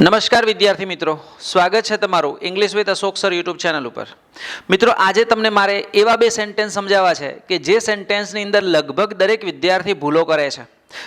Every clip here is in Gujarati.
નમસ્કાર વિદ્યાર્થી મિત્રો. સ્વાગત છે તમારું English with Ashok sir YouTube channel ઉપર. મિત્રો, આજે તમને મારે એવા બે સેન્ટેન્સ સમજાવવા છે કે જે સેન્ટેન્સની અંદર લગભગ દરેક વિદ્યાર્થી ભૂલો કરે છે.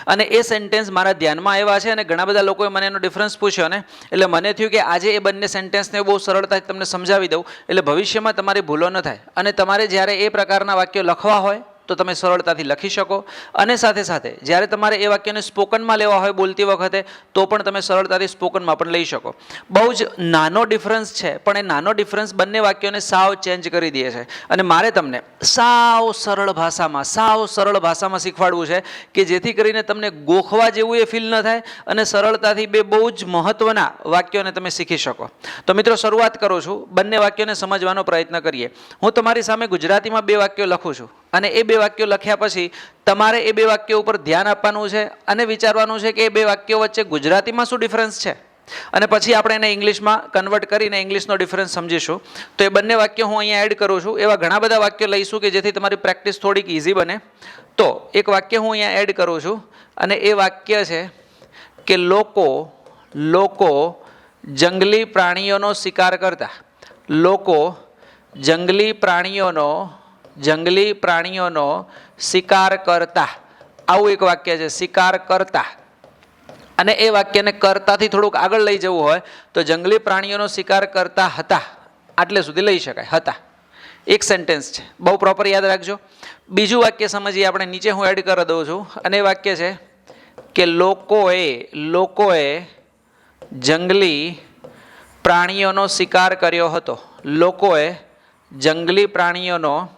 અને એ સેન્ટેન્સ મારા ધ્યાનમાં આવ્યા છે અને ઘણા બધા લોકોએ મને એનો ડિફરન્સ પૂછ્યો ને, એટલે મને થયું કે આજે એ બંને સેન્ટેન્સને બહુ સરળતાથી તમને સમજાવી દઉં, એટલે ભવિષ્યમાં તમારી ભૂલો ન થાય. અને તમારે જ્યારે એ પ્રકારના વાક્યો લખવા હોય તો તમે સરળતાથી લખી શકો. અને સાથે સાથે, જ્યારે તમારે એ વાક્યને સ્પોકનમાં લેવા હોય બોલતી વખતે, તો પણ તમે સરળતાથી સ્પોકનમાં પણ લઈ શકો. બહુ જ નાનો ડિફરન્સ છે, પણ એ નાનો ડિફરન્સ બંને વાક્યોને સાવ ચેન્જ કરી દે છે. અને મારે તમને સાવ સરળ ભાષામાં, સાવ સરળ ભાષામાં શીખવાડવું છે કે જેથી કરીને તમને ગોખવા જેવું એ ફીલ ન થાય અને સરળતાથી બે બહુ જ મહત્ત્વના વાક્યોને તમે શીખી શકો. તો મિત્રો, શરૂઆત કરું છું. બંને વાક્યોને સમજવાનો પ્રયત્ન કરીએ. હું તમારી સામે ગુજરાતીમાં બે વાક્યો લખું છું. અને એ બે વાક્યો લખ્યા પછી તમારે એ બે વાક્યો ઉપર ધ્યાન આપવાનું છે અને વિચારવાનું છે કે એ બે વાક્યો વચ્ચે ગુજરાતીમાં શું ડિફરન્સ છે? અને પછી આપણે એને ઇંગ્લિશમાં કન્વર્ટ કરીને ઇંગ્લિશનો ડિફરન્સ સમજીશું. તો એ બંને વાક્યો હું અહીંયા એડ કરું છું. એવા ઘણા બધા વાક્યો લઈશું કે જેથી તમારી પ્રેક્ટિસ થોડીક ઇઝી બને. તો એક વાક્ય હું અહીંયા એડ કરું છું અને એ વાક્ય છે કે લોકો લોકો જંગલી પ્રાણીઓનો શિકાર કરતા. લોકો જંગલી પ્રાણીઓનો જંગલી પ્રાણીઓનો શિકાર કરતા. આવું એક વાક્ય છે, શિકાર કરતા. અને એ વાક્યને કરતાથી થોડુંક આગળ લઈ જવું હોય તો જંગલી પ્રાણીઓનો શિકાર કરતા હતા. આટલે સુધી લઈ શકાય, હતા. એક સેન્ટેન્સ છે, બહુ પ્રોપર યાદ રાખજો. બીજું વાક્ય સમજીએ, આપણે નીચે હું એડ કરી દઉં છું. અને એ વાક્ય છે કે લોકોએ લોકોએ જંગલી પ્રાણીઓનો શિકાર કર્યો હતો. લોકોએ જંગલી પ્રાણીઓનો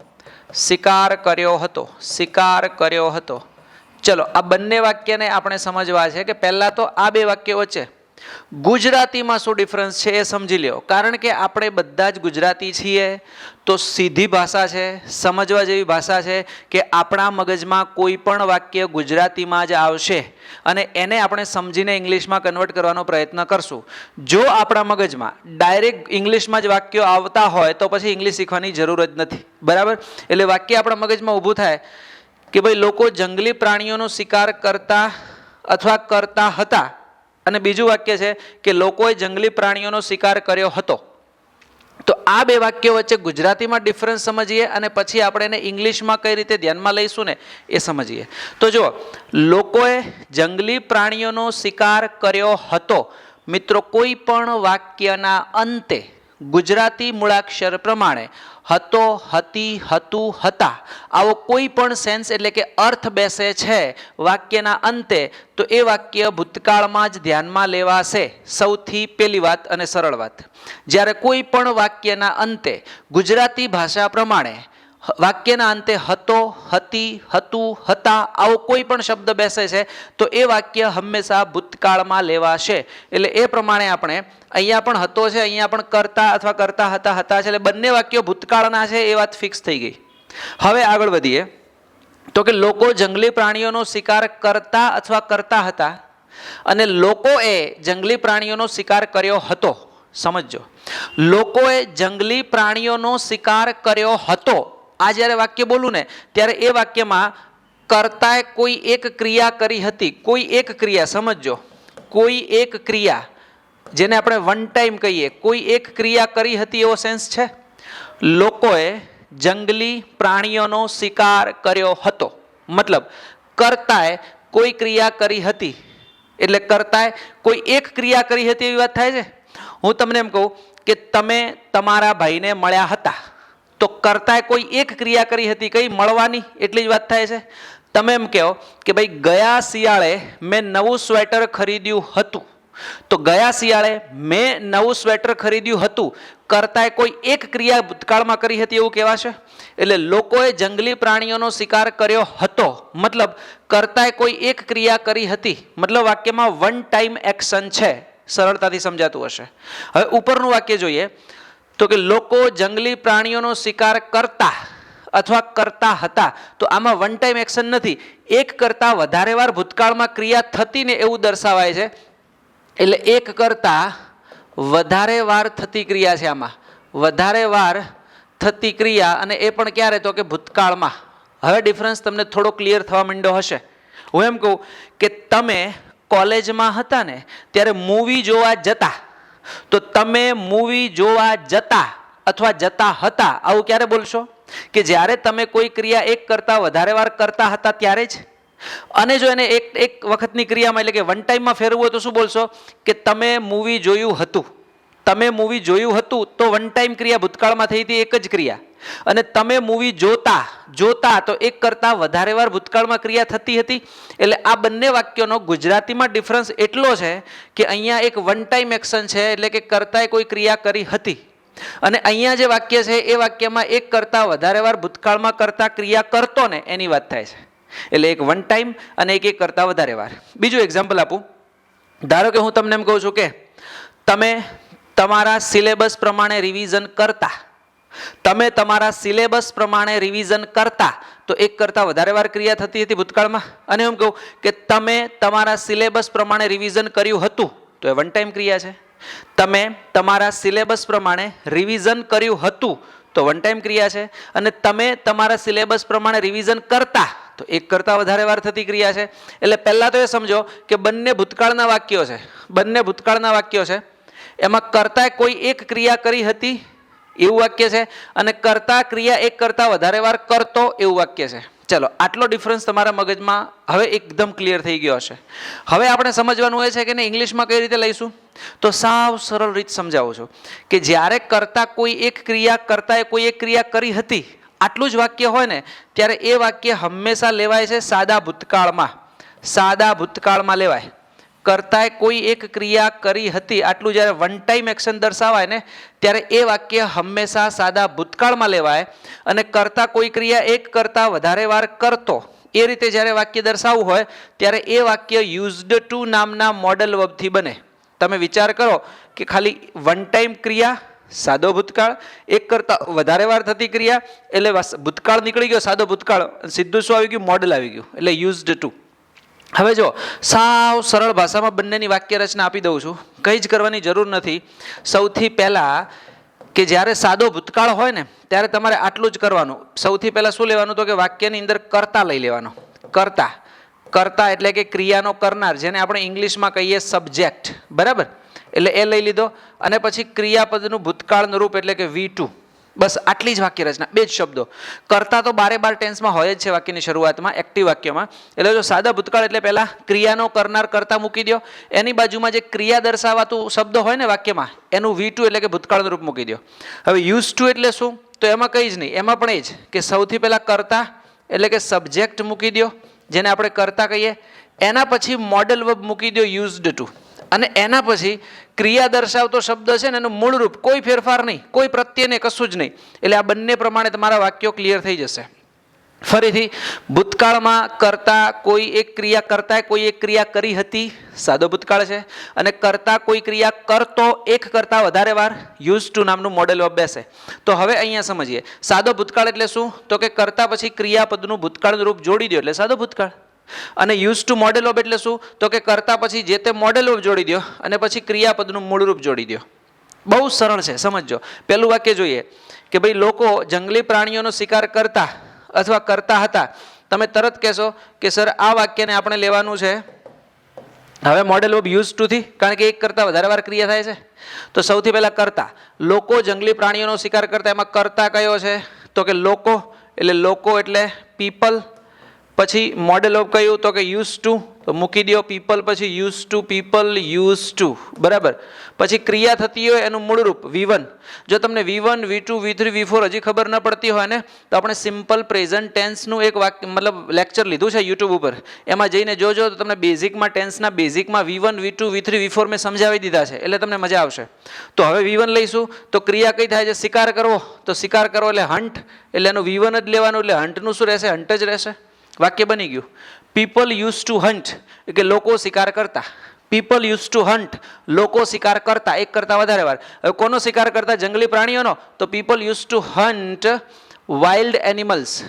શિકાર કર્યો હતો, શિકાર કર્યો હતો. ચલો, આ બંને વાક્યને આપણે સમજવા છે કે પહેલાં તો આ બે વાક્યો વચ્ચે ગુજરાતીમાં શું ડિફરન્સ છે એ સમજી લ્યો. કારણ કે આપણે બધા જ ગુજરાતી છીએ, તો સીધી ભાષા છે, સમજવા જેવી ભાષા છે કે આપણા મગજમાં કોઈ પણ વાક્ય ગુજરાતીમાં જ આવશે અને એને આપણે સમજીને ઇંગ્લિશમાં કન્વર્ટ કરવાનો પ્રયત્ન કરશું. જો આપણા મગજમાં ડાયરેક્ટ ઇંગ્લિશમાં જ વાક્યો આવતા હોય, તો પછી ઇંગ્લિશ શીખવાની જરૂર જ નથી. બરાબર? એટલે વાક્ય આપણા મગજમાં ઊભું થાય કે ભાઈ લોકો જંગલી પ્રાણીઓનો શિકાર કરતા અથવા કરતા હતા અને બીજું વાક્ય છે કે લોકોએ જંગલી પ્રાણીઓનો શિકાર કર્યો હતો. તો આ બે વાક્યો વચ્ચે ગુજરાતીમાં ડિફરન્સ સમજીએ અને પછી આપણે એને ઇંગ્લિશમાં કઈ રીતે ધ્યાનમાં લઈશું ને એ સમજીએ. તો જુઓ, લોકોએ જંગલી પ્રાણીઓનો શિકાર કર્યો હતો. મિત્રો, કોઈ પણ વાક્યના અંતે ગુજરાતી મૂળાક્ષર પ્રમાણે હતો, હતી, હતું, હતા. આવો કોઈ પણ સેન્સ એટલે કે અર્થ બેસે છે વાક્યના અંતે, તો એ વાક્ય ભૂતકાળમાં જ ધ્યાનમાં લેવાશે. સૌથી પહેલી વાત અને સરળ વાત. જ્યારે કોઈ પણ વાક્યના અંતે ગુજરાતી ભાષા પ્રમાણે વાક્યના અંતે હતો, હતી, હતું, હતા, આવો કોઈ પણ શબ્દ બેસે છે, તો એ વાક્ય હંમેશા ભૂતકાળમાં લેવાશે. એટલે એ પ્રમાણે આપણે અહીંયા પણ હતો છે, અહીંયા પણ કરતા અથવા કરતા હતા હતા છે, એટલે બંને વાક્યો ભૂતકાળના છે, એ વાત ફિક્સ થઈ ગઈ. હવે આગળ વધીએ. તો કે લોકો જંગલી પ્રાણીઓનો શિકાર કરતા અથવા કરતા હતા, અને લોકોએ જંગલી પ્રાણીઓનો શિકાર કર્યો હતો. સમજજો. લોકોએ જંગલી પ્રાણીઓનો શિકાર કર્યો હતો આ જ્યારે વાક્ય બોલું ને, ત્યારે એ વાક્યમાં કરતાએ કોઈ એક ક્રિયા કરી હતી. કોઈ એક ક્રિયા, સમજજો. કોઈ એક ક્રિયા, જેને આપણે વન ટાઈમ કહીએ. કોઈ એક ક્રિયા કરી હતી એવો સેન્સ છે? લોકોએ જંગલી પ્રાણીઓનો શિકાર કર્યો હતો. મતલબ કરતાએ કોઈ ક્રિયા કરી હતી. એટલે કરતાએ કોઈ એક ક્રિયા કરી હતી એવી વાત થાય છે? હું તમને એમ કહું કે તમે તમારા ભાઈને મળ્યા હતા. તો કરતાએ કોઈ એક ક્રિયા કરી હતી, કઈ મળવાની? એટલી જ વાત થાય છે. તમે એમ કહો કે ભાઈ ગયા શિયાળે મેં નવું સ્વેટર ખરીદ્યું હતું. તો ગયા શિયાળે મેં નવું સ્વેટર ખરીદ્યું હતું. કરતાએ કોઈ એક ક્રિયા ભૂતકાળમાં કરી હતી એવું કહેવાશે? એટલે લોકોએ જંગલી પ્રાણીઓનો શિકાર કર્યો હતો. મતલબ કરતાએ કોઈ એક ક્રિયા કરી હતી. મતલબ વાક્યમાં વન ટાઈમ એક્શન છે. સરળતાથી સમજાતું હશે. હવે ઉપરનું વાક્ય જોઈએ. તો કે લોકો જંગલી પ્રાણીઓનો શિકાર કરતા અથવા કરતા હતા, તો આમાં વન ટાઈમ એક્શન નથી. એક કરતાં વધારે વાર ભૂતકાળમાં ક્રિયા થતી ને એવું દર્શાવાય છે. એટલે એક કરતાં વધારે વાર થતી ક્રિયા છે આમાં. વધારે વાર થતી ક્રિયા અને એ પણ ક્યારે? તો કે ભૂતકાળમાં. હવે ડિફરન્સ તમને થોડો ક્લિયર થવા માંડ્યો હશે. હું એમ કહું કે તમે કોલેજમાં હતા ને, ત્યારે મૂવી જોવા જતા તો તમે મૂવી જોવા જતા અથવા જતા હતા, આવું ક્યારે બોલશો? કે જ્યારે તમે કોઈ ક્રિયા એક કરતાં વધારે વાર કરતા હતા ત્યારે જ? અને જો એને એક એક વખતની ક્રિયામાં એટલે કે વન ટાઈમમાં ફેરવવું હોય તો શું બોલશો? કે તમે મૂવી જોયું હતું. તમે મૂવી જોયું હતું તો વન ટાઈમ ક્રિયા ભૂતકાળમાં થઈ હતી, એક જ ક્રિયા. અને તમે મૂવી જોતા જોતા તો એક કરતાં વધારે વાર ભૂતકાળમાં ક્રિયા થતી હતી. એટલે આ બંને વાક્યોનો ગુજરાતીમાં ડિફરન્સ એટલો છે કે અહીંયા એક વન ટાઈમ એક્શન છે, એટલે કે કરતાંય કોઈ ક્રિયા કરી હતી. અને અહીંયા જે વાક્ય છે, એ વાક્યમાં એક કરતાં વધારે વાર ભૂતકાળમાં કરતા ક્રિયા કરતો ને, એની વાત થાય છે. એટલે એક વન ટાઈમ અને એક એક કરતાં વધારે વાર. બીજું એક્ઝામ્પલ આપું. ધારો કે હું તમને એમ કહું છું કે તમે તમારા સિલેબસ પ્રમાણે રિવિઝન કરતા. તમે તમારા સિલેબસ પ્રમાણે રિવિઝન કરતા, તો એક કરતાં વધારે વાર ક્રિયા થતી હતી ભૂતકાળમાં. અને એમ કહું કે તમે તમારા સિલેબસ પ્રમાણે રિવિઝન કર્યું હતું, તો એ વન ટાઈમ ક્રિયા છે. તમે તમારા સિલેબસ પ્રમાણે રિવિઝન કર્યું હતું, તો વન ટાઈમ ક્રિયા છે. અને તમે તમારા સિલેબસ પ્રમાણે રિવિઝન કરતા, તો એક કરતાં વધારે વાર થતી ક્રિયા છે. એટલે પહેલાં તો એ સમજો કે બંને ભૂતકાળના વાક્યો છે. બંને ભૂતકાળના વાક્યો છે. એમાં કરતા કોઈ એક ક્રિયા કરી હતી? એવું વાક્ય છે. અને કરતા ક્રિયા એક કરતાં વધારે વાર કરતો એવું વાક્ય છે. ચલો, આટલો ડિફરન્સ તમારા મગજમાં હવે એકદમ ક્લિયર થઈ ગયો હશે. હવે આપણે સમજવાનું એ છે કે ને ઇંગ્લિશમાં કઈ રીતે લઈશું? તો સાવ સરળ રીત સમજાવું છું કે જ્યારે કરતા કોઈ એક ક્રિયા, કરતાએ કોઈ એક ક્રિયા કરી હતી, આટલું જ વાક્ય હોય ને, ત્યારે એ વાક્ય હંમેશા લેવાય છે સાદા ભૂતકાળમાં. સાદા ભૂતકાળમાં લેવાય. કરતાએ કોઈ એક ક્રિયા કરી હતી. આટલું જ્યારે વન ટાઈમ એક્શન દર્શાવાય ને, ત્યારે એ વાક્ય હંમેશા સાદા ભૂતકાળમાં લેવાય અને કરતા કોઈ ક્રિયા એક કરતાં વધારે વાર કરતો. એ રીતે જ્યારે વાક્ય દર્શાવવું હોય, ત્યારે એ વાક્ય યુઝડ ટુ નામના મોડલ વર્બથી બને. તમે વિચાર કરો કે ખાલી વન ટાઈમ ક્રિયા, સાદો ભૂતકાળ, એક કરતાં વધારે વાર થતી ક્રિયા, એટલે ભૂતકાળ નીકળી ગયો, સાદો ભૂતકાળ સીધું શું આવી ગયું? મોડલ આવી ગયું, એટલે યુઝડ ટુ હવે જો, સાવ સરળ ભાષામાં બંનેની વાક્ય રચના આપી દઉં છું. કંઈ જ કરવાની જરૂર નથી. સૌથી પહેલાં કે જ્યારે સાદો ભૂતકાળ હોય ને, ત્યારે તમારે આટલું જ કરવાનું. સૌથી પહેલાં શું લેવાનું તો કે વાક્યની અંદર કરતા લઈ લેવાનો. કરતા. કરતા એટલે કે ક્રિયાનો કરનાર, જેને આપણે ઇંગ્લિશમાં કહીએ સબ્જેક્ટ. બરાબર? એટલે એ લઈ લીધો. અને પછી ક્રિયાપદનું ભૂતકાળનું રૂપ એટલે કે વી ટુ બસ આટલી જ વાક્ય રચના, બે જ શબ્દો. કરતા તો બારે બાર ટેન્સમાં હોય જ છે વાક્યની શરૂઆતમાં, એક્ટિવ વાક્યમાં. એટલે જો સાદા ભૂતકાળ એટલે પહેલા ક્રિયાનો કરનાર કરતા મૂકી દો એની બાજુમાં જે ક્રિયા દર્શાવાતું શબ્દ હોય ને વાક્યમાં, એનું વી ટુ એટલે કે ભૂતકાળનું રૂપ મૂકી દો હવે યુઝ ટુ એટલે શું? તો એમાં કંઈ જ નહીં, એમાં પણ એ જ કે સૌથી પહેલાં કરતા એટલે કે સબ્જેક્ટ મૂકી દો જેને આપણે કરતા કહીએ. એના પછી મોડલ વર્બ મૂકી દો યુઝડ ટુ અને એના પછી ક્રિયા દર્શાવતો શબ્દ છે ને એનું મૂળરૂપ કોઈ ફેરફાર નહીં, કોઈ પ્રત્યે નહીં, કશું જ નહીં. એટલે આ બંને પ્રમાણે તમારા વાક્યો ક્લિયર થઈ જશે. ફરીથી, ભૂતકાળમાં કરતા કોઈ એક ક્રિયા કરતા કોઈ એક ક્રિયા કરી હતી? સાદો ભૂતકાળ છે. અને કરતા કોઈ ક્રિયા કરતો એક કરતા વધારે વાર? યુઝ ટુ નામનું મોડેલ બેસે તો હવે અહીંયા સમજીએ. સાદો ભૂતકાળ એટલે શું? તો કે કરતા પછી ક્રિયાપદનું ભૂતકાળનું રૂપ જોડી દો એટલે સાદો ભૂતકાળ. અને યુઝ ટુ મોડેલ ઓફ એટલે શું? તો કે કરતા પછી જે તે મોડેલ ઓફ જોડી દો અને પછી ક્રિયાપદનું મૂળરૂપ જોડી દો બહુ સરળ છે, સમજજો. પહેલું વાક્ય જોઈએ કે ભાઈ લોકો જંગલી પ્રાણીઓનો શિકાર કરતા અથવા કરતા હતા. તમે તરત કહેશો કે સર, આ વાક્યને આપણે લેવાનું છે. હવે મોડેલ ઓફ યુઝ ટુથી કારણ કે એક કરતાં વધારે વાર ક્રિયા થાય છે. તો સૌથી પહેલાં કરતા. લોકો જંગલી પ્રાણીઓનો શિકાર કરતા. એમાં કરતા કયો છે? તો કે લોકો, એટલે લોકો એટલે પીપલ પછી મોડેલ ઓફ કયું? તો કે યુઝ ટુ તો મૂકી દો પીપલ પછી use to people use to બરાબર? પછી ક્રિયા થતી હોય એનું મૂળરૂપ વી જો તમને V V two V three V four હજી ખબર ન પડતી હોય ને, તો આપણે સિમ્પલ પ્રેઝન્ટ ટેન્સનું એક વાક્ય, મતલબ લેક્ચર લીધું છે યુટ્યુબ ઉપર. એમાં જઈને જોજો, તો તમને બેઝિકમાં ટેન્સના બેઝિકમાં V V two V three V four મેં સમજાવી દીધા છે, એટલે તમને મજા આવશે. તો હવે વી લઈશું. તો ક્રિયા કઈ થાય છે? શિકાર કરવો. તો શિકાર કરવો એટલે હન્ટ એટલે એનું વી જ લેવાનું, એટલે હન્ટનું શું રહેશે? હન્ટ જ રહેશે. વાક્ય બની ગયું. પીપલ યુઝ ટુ હન્ટ કે લોકો શિકાર કરતા. પીપલ યુઝ ટુ હન્ટ લોકો શિકાર કરતા, એક કરતા વધારે વાર. હવે કોનો શિકાર કરતા? જંગલી પ્રાણીઓનો? તો people use to hunt wild animals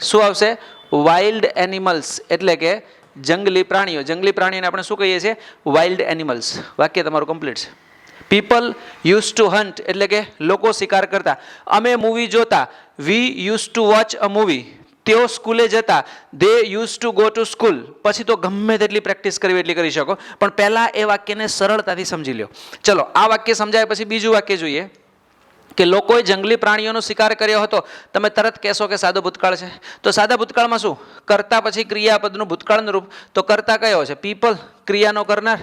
શું આવશે? વાઇલ્ડ એનિમલ્સ એટલે કે જંગલી પ્રાણીઓ. જંગલી પ્રાણીઓને આપણે શું કહીએ છીએ? વાઇલ્ડ એનિમલ્સ વાક્ય તમારું કમ્પ્લીટ છે. પીપલ યુઝ ટુ હન્ટ એટલે કે લોકો શિકાર કરતા. અમે મૂવી જોતા. We use to watch a movie તેઓ સ્કૂલે જતા they use to go to school પછી તો ગમે તેટલી પ્રેક્ટિસ કરવી એટલી કરી શકો. પણ પહેલાં એ વાક્યને સરળતાથી સમજી લ્યો. ચલો, આ વાક્ય સમજાય પછી બીજું વાક્ય જોઈએ. કે લોકોએ જંગલી પ્રાણીઓનો શિકાર કર્યો હતો. તમે તરત કહેશો કે સાદો ભૂતકાળ છે. તો સાદા ભૂતકાળમાં શું? કરતા પછી ક્રિયાપદનું ભૂતકાળનું રૂપ. તો કરતા કયો છે? પીપલ. ક્રિયાનો કરનાર.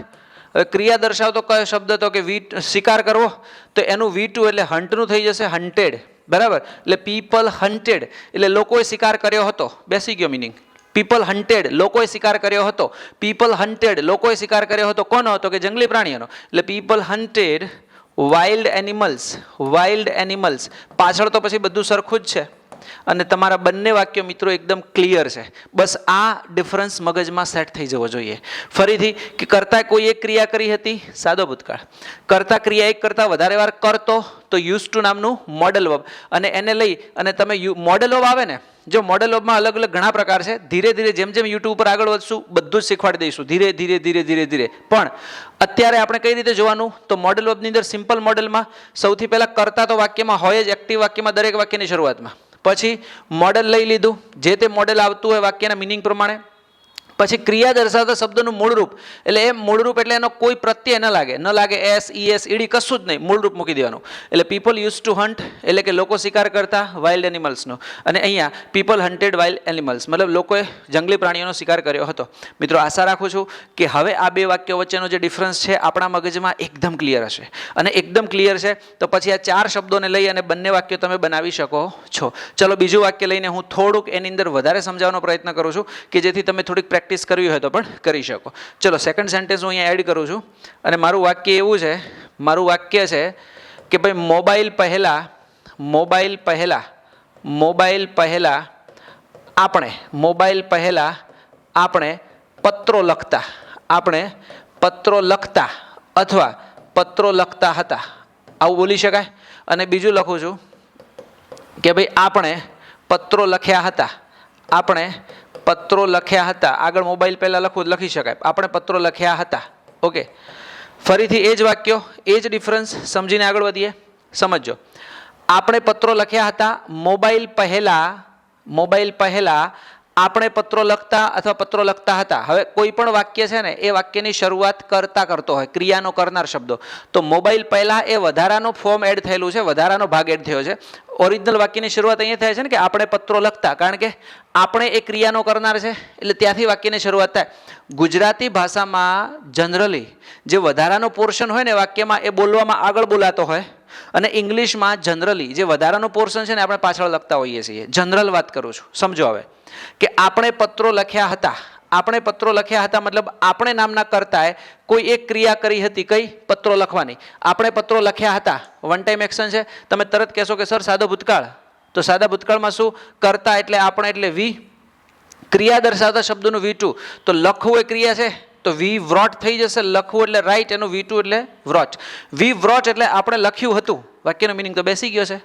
ક્રિયા દર્શાવતો કયો શબ્દ હતો કે વી શિકાર કરવો? તો એનું વી ટુ એટલે હન્ટનું થઈ જશે હન્ટેડ બરાબર? એટલે પીપલ હન્ટેડ એટલે લોકોએ શિકાર કર્યો હતો. બેસી ગયો મિનિંગ પીપલ હન્ટેડ લોકોએ શિકાર કર્યો હતો. પીપલ હન્ટેડ લોકોએ શિકાર કર્યો હતો. કોનો હતો? કે જંગલી પ્રાણીઓનો. એટલે people hunted wild animals wild animals પાછળ તો પછી બધું સરખું જ છે. અને તમારા બંને વાક્યો મિત્રો એકદમ ક્લિયર છે. બસ આ ડિફરન્સ મગજમાં સેટ થઈ જવો જોઈએ. ફરીથી કે કરતા કોઈ એક ક્રિયા કરી હતી? સાદો ભૂતકાળ. કરતા ક્રિયા એક કરતાં વધારે વાર કરતો, તો યુઝ ટુ નામનું મોડલ વર્બ અને એને લઈ, અને તમે યુ મોડલ વર્બ આવે ને, જો મોડલ વર્બમાં અલગ અલગ ઘણા પ્રકાર છે ધીરે ધીરે જેમ જેમ યુટ્યુબ ઉપર આગળ વધશું, બધું જ શીખવાડી દઈશું. ધીરે ધીરે ધીરે ધીરે ધીરે. પણ અત્યારે આપણે કઈ રીતે જોવાનું? તો મોડલ વર્બની અંદર સિમ્પલ મોડલમાં સૌથી પહેલાં કરતા તો વાક્યમાં હોય જ એક્ટિવ વાક્યમાં દરેક વાક્યની શરૂઆતમાં. પછી મોડલ લઈ લીધું. જે તે મોડેલ આવતું હોય વાક્યના મિનિંગ પ્રમાણે પછી ક્રિયા દર્શાવતા શબ્દનું મૂળરૂપ. એટલે એ મૂળરૂપ એટલે એનો કોઈ પ્રત્યય ન લાગે. ન લાગે એસ, ઈ, એસ ઈડી કશું જ નહીં. મૂળરૂપ મૂકી દેવાનું. એટલે પીપલ યુઝ ટુ હન્ટ એટલે કે લોકો શિકાર કરતા વાઇલ્ડ એનિમલ્સનો અને અહીંયા પીપલ હન્ટેડ વાઇલ્ડ એનિમલ્સ મતલબ લોકોએ જંગલી પ્રાણીઓનો શિકાર કર્યો હતો. મિત્રો, આશા રાખું છું કે હવે આ બે વાક્યો વચ્ચેનો જે ડિફરન્સ છે, આપણા મગજમાં એકદમ ક્લિયર હશે. અને એકદમ ક્લિયર છે, તો પછી આ ચાર શબ્દોને લઈ અને બંને વાક્યો તમે બનાવી શકો છો. ચલો, બીજું વાક્ય લઈને હું થોડુંક એની અંદર વધારે સમજાવવાનો પ્રયત્ન કરું છું કે જેથી તમે થોડીક પ્રેક્ટિસ કરવી હોય તો પણ કરી શકો. ચલો સેકન્ડ સેન્ટેન્સ હું અહીંયા એડ કરું છું. અને મારું વાક્ય એવું છે, મારું વાક્ય છે કે ભાઈ મોબાઈલ પહેલાં મોબાઈલ પહેલાં મોબાઈલ પહેલાં આપણે મોબાઈલ પહેલાં આપણે પત્રો લખતા, આપણે પત્રો લખતા અથવા પત્રો લખતા હતા. આવું બોલી શકાય? અને બીજું લખું છું કે ભાઈ, આપણે પત્રો લખ્યા હતા. આપણે પત્રો લખ્યા હતા. આગળ મોબાઈલ પહેલાં લખવું લખી શકાય. આપણે પત્રો લખ્યા હતા. ઓકે. ફરીથી એ જ વાક્યો, એ જ ડિફરન્સ સમજીને આગળ વધીએ. સમજો આપણે પત્રો લખ્યા હતા મોબાઈલ પહેલાં મોબાઈલ પહેલાં આપણે પત્રો લખતા અથવા પત્રો લખતા હતા. હવે કોઈ પણ વાક્ય છે ને, એ વાક્યની શરૂઆત કરતા કરતો હોય, ક્રિયાનો કરનાર શબ્દો. તો મોબાઈલ પહેલાં એ વધારાનો ફોર્મ એડ થયેલું છે, વધારાનો ભાગ એડ થયો છે. ઓરિજિનલ વાક્યની શરૂઆત અહીંયા થાય છે ને કે આપણે પત્રો લખતા, કારણ કે આપણે એ ક્રિયાનો કરનાર છે, એટલે ત્યાંથી વાક્યની શરૂઆત થાય. ગુજરાતી ભાષામાં જનરલી જે વધારાનો પોર્શન હોય ને વાક્યમાં એ બોલવામાં આગળ બોલાતો હોય અને ઇંગ્લિશમાં જનરલી જે વધારાનો પોર્શન છે ને આપણે પાછળ લખતા હોઈએ છીએ. જનરલ વાત કરું છું. સમજો હવે. કે આપણે પત્રો લખ્યા હતા. આપણે પત્રો લખ્યા હતા મતલબ આપણે નામના કરતાએ કોઈ એક ક્રિયા કરી હતી કઈ? પત્રો લખવાની. આપણે પત્રો લખ્યા હતા. વન ટાઈમ એક્શન છે. તમે તરત કહેશો કે, સર, સાદો ભૂતકાળ. તો સાદા ભૂતકાળમાં શું? કરતા એટલે આપણે એટલે વી ક્રિયા દર્શાવતા શબ્દનું વી ટુ. તો લખવું એ ક્રિયા છે? તો વી વ્રોટ થઈ જશે લખવું એટલે રાઈટ, એનું વી ટુ એટલે વ્રોટ. વી વ્રોટ એટલે આપણે લખ્યું હતું. વાક્યનો મિનિંગ તો બેસી ગયો છે.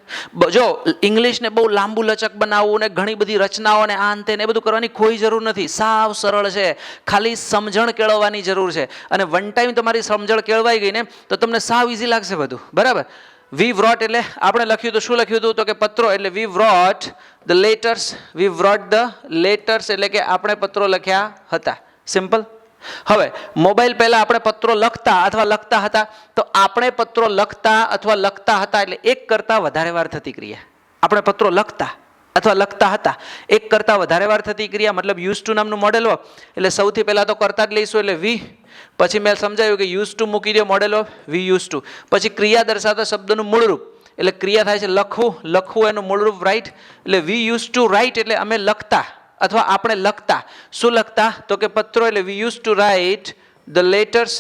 જો, ઇંગ્લિશને બહુ લાંબુ લચક બનાવવું ને ઘણી બધી રચનાઓને આ અંતે એ બધું કરવાની કોઈ જરૂર નથી. સાવ સરળ છે. ખાલી સમજણ કેળવવાની જરૂર છે. અને વન ટાઈમ તમારી સમજણ કેળવાઈ ગઈ ને, તો તમને સાવ ઇઝી લાગશે બધું. બરાબર? વી વ્રોટ એટલે આપણે લખ્યું હતું શું લખ્યું હતું? તો કે પત્રો એટલે we wrote the letters, we wrote the letters એટલે કે આપણે પત્રો લખ્યા હતા. સિમ્પલ? હવે, મોબાઈલ પહેલાં આપણે પત્રો લખતા અથવા લખતા હતા, તો આપણે પત્રો લખતા અથવા લખતા હતા એટલે એક કરતાં વધારે વાર થતી ક્રિયા. આપણે પત્રો લખતા અથવા લખતા હતા, એક કરતાં વધારે વાર થતી ક્રિયા, મતલબ યુઝ ટુ નામનું મોડેલ હોય, એટલે સૌથી પહેલાં તો કરતા જ લઈશું, એટલે વી, પછી મેં સમજાયું કે યુઝ ટુ મૂકી દો model of we use to. પછી ક્રિયા દર્શાવતા શબ્દનું મૂળરૂપ, એટલે ક્રિયા થાય છે લખવું લખવું એનું મૂળરૂપ રાઇટ એટલે વી યુઝ ટુ રાઇટ એટલે અમે લખતા. અથવા આપણે લખતા. શું લખતા? તો કે પત્રો એટલે we use to write the letters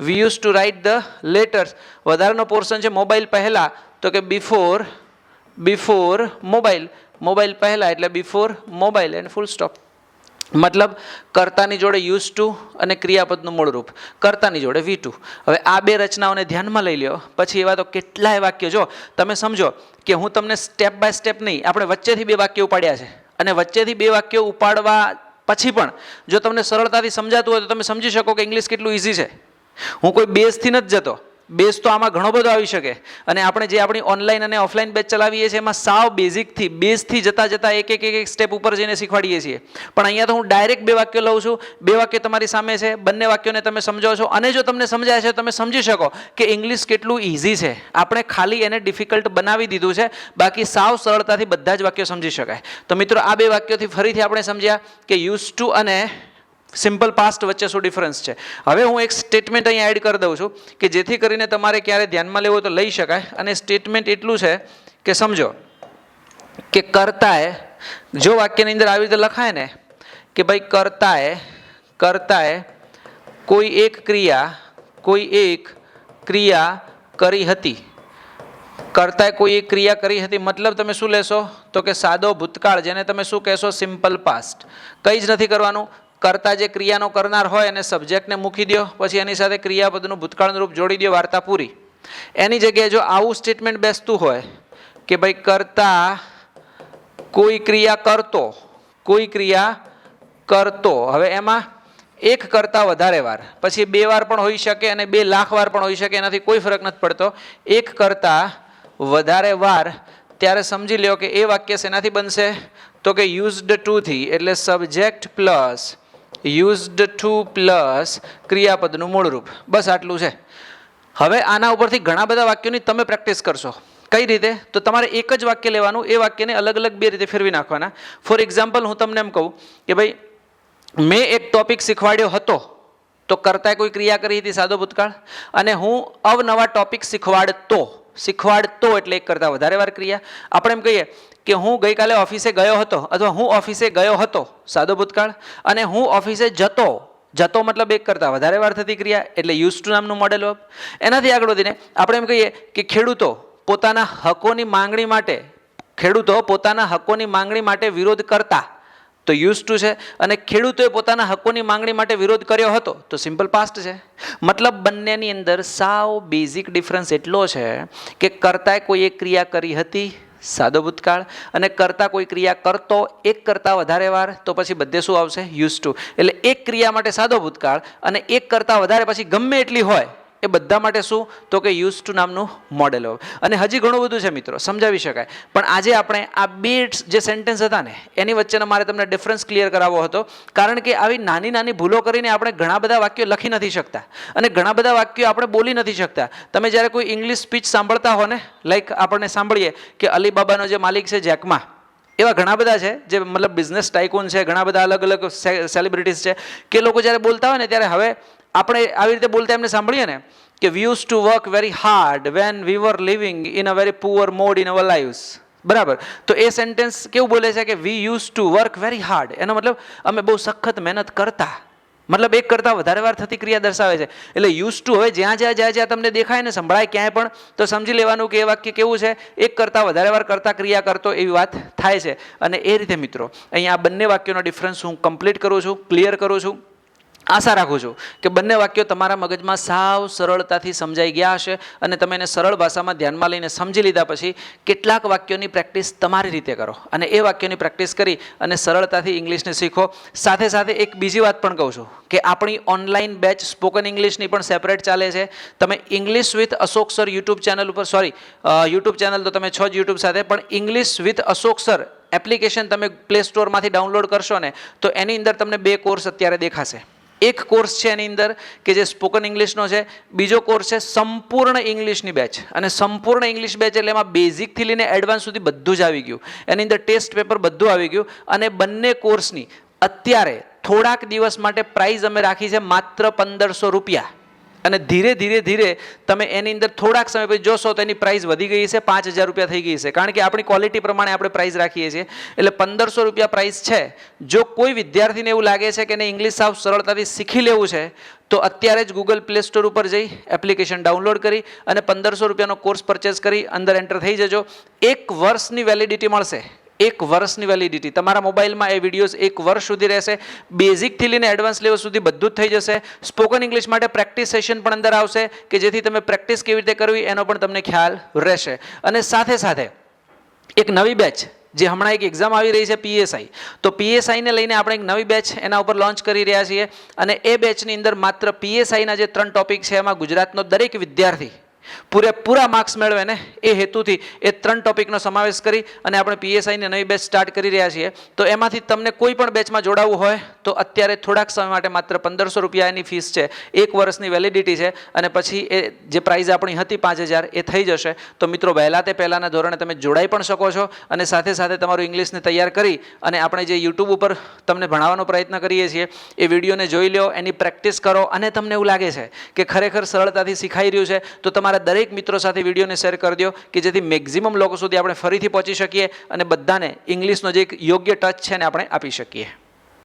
we use to write the letters વધારાનો પોર્શન છે મોબાઈલ પહેલાં, તો કે બિફોર બિફોર મોબાઈલ મોબાઈલ પહેલાં એટલે before mobile and full stop મતલબ, કર્તાની જોડે યુઝ ટુ અને ક્રિયાપદનું મૂળરૂપ. કર્તાની જોડે વી ટુ હવે આ બે રચનાઓને ધ્યાનમાં લઈ લ્યો. પછી એવા તો કેટલાય વાક્યો. જો, તમે સમજો કે હું તમને સ્ટેપ બાય સ્ટેપ નહીં, આપણે વચ્ચેથી બે વાક્યો ઉપાડ્યા છે. અને વચ્ચેથી બે વાક્યો ઉપાડવા પછી પણ જો તમને સરળતાથી સમજાતું હોય તો તમે સમજી શકો કે ઇંગ્લિશ કેટલું ઇઝી છે. હું કોઈ બેઝથી નથી જતો. બેઝ તો આમાં ઘણો બધો આવી શકે. અને આપણે જે આપણી ઓનલાઈન અને ઓફલાઈન બેચ ચલાવીએ છીએ, એમાં સાવ બેઝિકથી બેઝથી જતાં જતાં એક એક એક એક સ્ટેપ ઉપર જઈને શીખવાડીએ છીએ. પણ અહીંયા તો હું ડાયરેક્ટ બે વાક્યો લઉં છું. બે વાક્ય તમારી સામે છે. બંને વાક્યોને તમે સમજો છો. અને જો તમને સમજાય છે તમે સમજી શકો કે ઇંગ્લિશ કેટલું ઇઝી છે. આપણે ખાલી એને ડિફિકલ્ટ બનાવી દીધું છે. બાકી સાવ સરળતાથી બધા જ વાક્યો સમજી શકાય. તો મિત્રો, આ બે વાક્યોથી ફરીથી આપણે સમજ્યા કે યુઝ ટુ અને સિમ્પલ પાસ્ટ વચ્ચે શું ડિફરન્સ છે? હવે હું એક સ્ટેટમેન્ટ અહીંયા એડ કરી દઉં છું કે જેથી કરીને તમારે ક્યારે ધ્યાનમાં લેવું તો લઈ શકાય. અને સ્ટેટમેન્ટ એટલું છે કે સમજો કે કરતાએ જો વાક્યની અંદર આવી રીતે લખાય ને કે ભાઈ કરતાએ કરતાએ કોઈ એક ક્રિયા, કોઈ એક ક્રિયા કરી હતી. કરતાએ કોઈ એક ક્રિયા કરી હતી મતલબ તમે શું લેશો? તો કે સાદો ભૂતકાળ જેને તમે શું કહેશો? સિમ્પલ પાસ્ટ કંઈ જ નથી કરવાનું. કરતા જે ક્રિયાનો કરનાર હોય એને સબ્જેક્ટને મૂકી દો પછી એની સાથે ક્રિયાપદનું ભૂતકાળનું રૂપ જોડી દો વાર્તા પૂરી. એની જગ્યાએ જો આવું સ્ટેટમેન્ટ બેસતું હોય કે ભાઈ કરતા કોઈ ક્રિયા કરતો, કોઈ ક્રિયા કરતો, હવે એમાં એક કરતાં વધારે વાર, પછી બે વાર પણ હોઈ શકે અને બે લાખ વાર પણ હોઈ શકે, એનાથી કોઈ ફરક નથી પડતો. એક કરતાં વધારે વાર, ત્યારે સમજી લ્યો કે એ વાક્ય શેનાથી બનશે. તો કે યુઝડ ટુથી એટલે subject plus used to plus ક્રિયાપદનું મૂળરૂપ. બસ આટલું છે. હવે આના ઉપરથી ઘણા બધા વાક્યોની તમે પ્રેક્ટિસ કરશો. કઈ રીતે? તો તમારે એક જ વાક્ય લેવાનું, એ વાક્યને અલગ અલગ બે રીતે ફેરવી નાખવાના. ફોર એક્ઝામ્પલ હું તમને એમ કહું કે ભાઈ, મેં એક ટોપિક શીખવાડ્યો હતો, તો કરતાંય કોઈ ક્રિયા કરી હતી સાદો ભૂતકાળ? અને હું અવનવા ટોપિક શીખવાડતો શીખવાડતો એટલે એક કરતાં વધારે વાર ક્રિયા. આપણે એમ કહીએ કે હું ગઈકાલે ઓફિસે ગયો હતો અથવા હું ઓફિસે ગયો હતો, સાદો ભૂતકાળ, અને હું ઓફિસે જતો જતો મતલબ એક કરતાં વધારે વાર થતી ક્રિયા, એટલે યુઝ ટુ નામનું મોડેલ વર્બ એનાથી આગળ વધીને આપણે એમ કહીએ કે ખેડૂતો પોતાના હકોની માંગણી માટે, ખેડૂતો પોતાના હકોની માંગણી માટે વિરોધ કરતા તો યુઝ ટુ છે અને ખેડૂતોએ પોતાના હકોની માંગણી માટે વિરોધ કર્યો હતો. તો સિમ્પલ પાસ્ટ છે. મતલબ બંનેની અંદર સાવ બેઝિક ડિફરન્સ એટલો છે કે કરતાંય કોઈ એક ક્રિયા કરી હતી, સાદો ભૂતકાળ, અને કરતા કોઈ ક્રિયા કરતો એક કરતાં વધારે વાર, તો પછી બધે શું આવશે? યુઝ ટુ એટલે એક ક્રિયા માટે સાદો ભૂતકાળ અને એક કરતાં વધારે પછી ગમે એટલી હોય એ બધા માટે શું? તો કે યુઝ ટુ નામનું મોડેલ હોય. અને હજી ઘણું બધું છે મિત્રો, સમજાવી શકાય. પણ આજે આપણે આ બે જે સેન્ટેન્સ હતા ને, એની વચ્ચેનો મારે તમને ડિફરન્સ ક્લિયર કરાવવો હતો. કારણ કે આવી નાની નાની ભૂલો કરીને આપણે ઘણા બધા વાક્યો લખી નથી શકતા. અને ઘણા બધા વાક્યો આપણે બોલી નથી શકતા. તમે જ્યારે કોઈ ઇંગ્લિશ સ્પીચ સાંભળતા હો ને લાઈક આપણને સાંભળીએ કે અલીબાબાનો જે માલિક છે જેકમાં, એવા ઘણા બધા છે જે મતલબ બિઝનેસ ટાઇકોન છે, ઘણા બધા અલગ અલગ સેલિબ્રિટીઝ છે, કે લોકો જ્યારે બોલતા હોય ને, ત્યારે હવે આપણે આવી રીતે બોલતા એમને સાંભળીએ ને કે we use to work very hard when we were living in a very poor mode in our lives બરાબર? તો એ સેન્ટેન્સ કેવું બોલે છે કે we use to work very hard એનો મતલબ અમે બહુ સખત મહેનત કરતા. મતલબ એક કરતાં વધારે વાર થતી ક્રિયા દર્શાવે છે. એટલે યુઝ ટુ હવે જ્યાં જ્યાં જ્યાં જ્યાં તમને દેખાય ને સંભળાય ક્યાંય પણ, તો સમજી લેવાનું કે એ વાક્ય કેવું છે? એક કરતાં વધારે વાર કરતા ક્રિયા કરતો એવી વાત થાય છે. અને એ રીતે મિત્રો, અહીંયા આ બંને વાક્યોનો ડિફરન્સ હું કમ્પ્લીટ કરું છું ક્લિયર કરું છું. આશા રાખું છું કે બંને વાક્યો તમારા મગજમાં સાવ સરળતાથી સમજાઈ ગયા હશે અને તમે એને સરળ ભાષામાં ધ્યાનમાં લઈને સમજી લીધા પછી કેટલાક વાક્યોની પ્રેક્ટિસ તમારી રીતે કરો અને એ વાક્યોની પ્રેક્ટિસ કરી અને સરળતાથી ઇંગ્લિશને શીખો. સાથે સાથે એક બીજી વાત પણ કહું છું કે આપણી ઓનલાઈન બેચ સ્પોકન ઇંગ્લિશની પણ સેપરેટ ચાલે છે. તમે English with Ashok sir YouTube channel ઉપર, સોરી યુટ્યુબ ચેનલ તો તમે છો જ યુટ્યુબ સાથે, પણ English with Ashok sir application તમે પ્લે સ્ટોરમાંથી ડાઉનલોડ કરશો ને, તો એની અંદર તમને બે કોર્સ અત્યારે દેખાશે. એક કોર્સ છે એની અંદર કે જે સ્પોકન ઇંગ્લિશનો છે. બીજો કોર્સ છે સંપૂર્ણ ઇંગ્લિશની બેચ. અને સંપૂર્ણ ઇંગ્લિશ બેચ એટલે એમાં બેઝિકથી લઈને એડવાન્સ સુધી બધું જ આવી ગયું. એની અંદર ટેસ્ટ પેપર બધું આવી ગયું. અને બંને કોર્સની અત્યારે થોડાક દિવસ માટે પ્રાઇઝ અમે રાખી છે માત્ર પંદરસો રૂપિયા. અને ધીરે ધીરે ધીરે તમે એની અંદર થોડાક સમય પછી જોશો તો એની પ્રાઇસ વધી ગઈ છે, પાંચ હજાર રૂપિયા થઈ ગઈ છે. કારણ કે આપણી ક્વોલિટી પ્રમાણે આપણે પ્રાઇસ રાખીએ છીએ. એટલે પંદરસો રૂપિયા પ્રાઇસ છે. જો કોઈ વિદ્યાર્થીને એવું લાગે છે કે એને ઇંગ્લિશ સાવ સરળતાથી શીખી લેવું છે, તો અત્યારે જ ગૂગલ પ્લે સ્ટોર ઉપર જઈ એપ્લિકેશન ડાઉનલોડ કરી અને પંદરસો રૂપિયાનો કોર્સ પરચેસ કરી, અંદર એન્ટર થઈ જજો. એક વર્ષની વેલિડિટી મળશે. એક વર્ષની વેલિડિટી તમારા મોબાઈલમાં એ વિડીયોઝ એક વર્ષ સુધી રહેશે. બેઝિકથી લઈને એડવાન્સ લેવલ સુધી બધું જ થઈ જશે. સ્પોકન ઇંગ્લિશ માટે પ્રેક્ટિસ સેશન પણ અંદર આવશે, કે જેથી તમે પ્રેક્ટિસ કેવી રીતે કરવી એનો પણ તમને ખ્યાલ રહેશે. અને સાથે સાથે એક નવી બેચ જે હમણાં એક એક્ઝામ આવી રહી છે પીએસઆઈ તો પીએસઆઈને લઈને આપણે એક નવી બેચ એના ઉપર લોન્ચ કરી રહ્યા છીએ. અને એ બેચની અંદર માત્ર પીએસઆઈના જે ત્રણ ટોપિક છે, એમાં ગુજરાતનો દરેક વિદ્યાર્થી પૂરેપૂરા માર્ક્સ મેળવે ને એ હેતુથી એ ત્રણ ટોપિકનો સમાવેશ કરી અને આપણે પીએસઆઈની નવી બેચ સ્ટાર્ટ કરી રહ્યા છીએ. તો એમાંથી તમને કોઈ પણ બેચમાં જોડાવવું હોય, તો અત્યારે થોડાક સમય માટે માત્ર પંદરસો રૂપિયાની ફીસ છે. એક વર્ષની વેલિડિટી છે અને પછી એ જે પ્રાઇઝ આપણી હતી પાંચ હજાર એ થઈ જશે. તો મિત્રો, વહેલા તે પહેલાંના ધોરણે તમે જોડાઈ પણ શકો છો અને સાથે સાથે તમારું ઇંગ્લિશને તૈયાર કરી અને આપણે જે યુટ્યુબ ઉપર તમને ભણાવવાનો પ્રયત્ન કરીએ છીએ, એ વિડીયોને જોઈ લો એની પ્રેક્ટિસ કરો અને તમને એવું લાગે છે કે ખરેખર સરળતાથી શીખાઈ રહ્યું છે, તો તમારા દરેક મિત્રો સાથે વિડીયોને શેર કરી દો કે જેથી મેક્ઝિમમ લોકો સુધી આપણે ફરીથી પહોંચી શકીએ અને બધાને ઇંગ્લિશનો જે એક યોગ્ય ટચ છે ને આપણે આપી શકીએ.